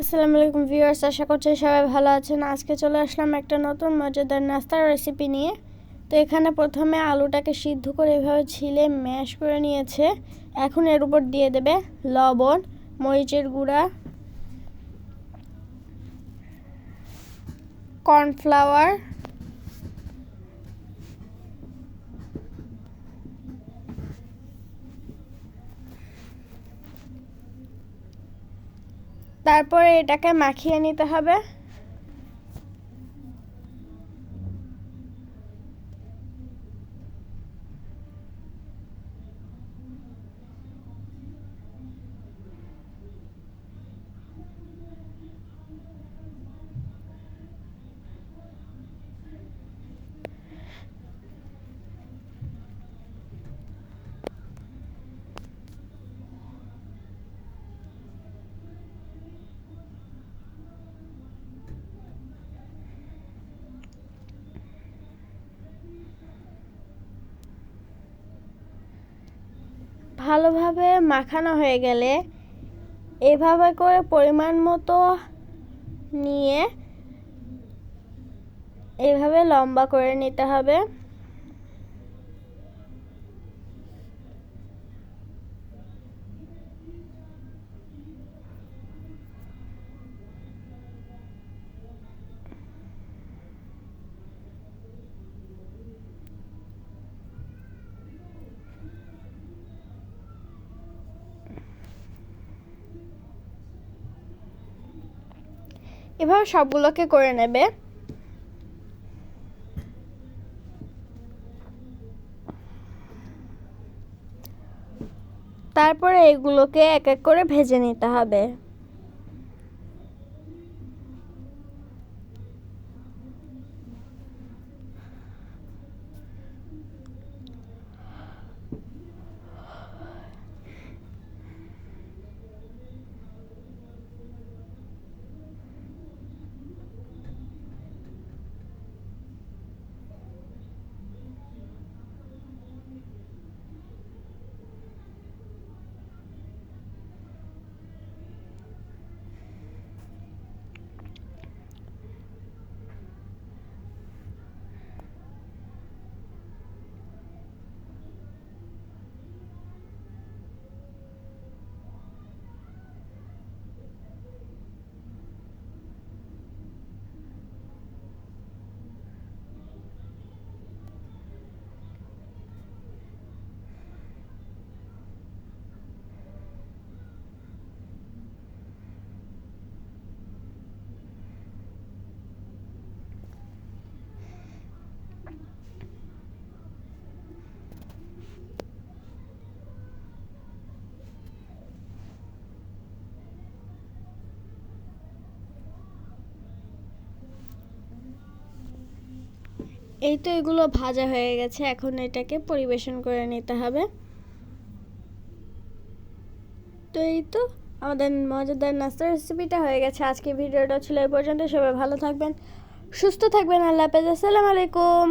আসসালামু আলাইকুম ভিউয়ার্স, আশা করছি সবাই ভালো আছেন। আজকে চলে আসলাম একটা নতুন মজাদার নাস্তার রেসিপি নিয়ে। তো এখানে প্রথমে আলুটাকে সিদ্ধ করে এভাবে ছিলে ম্যাশ করে নিয়েছে। এখন এর উপর দিয়ে দেবে লবণ, মরিচের গুঁড়া কর্নফ্লাওয়ার তারপরে এটাকে মাখিয়ে নিতে হবে। ভালোভাবে মাখানো হয়ে গেলে এভাবে করে পরিমাণ মতো নিয়ে এভাবে লম্বা করে নিতে হবে। এভাবে সবগুলোকে করে নেবে। তারপরে এগুলোকে এক এক করে ভেজে নিতে হবে। এই তো এগুলো ভাজা হয়ে গেছে, এখন এটাকে পরিবেশন করে নিতে হবে। তো এই তো আমাদের মজাদার নাস্তার রেসিপিটা হয়ে গেছে। আজকে ভিডিওটা ছিল এই পর্যন্ত সবাই ভালো থাকবেন, সুস্থ থাকবেন। আল্লাহ হাফেজ। আসসালামু আলাইকুম।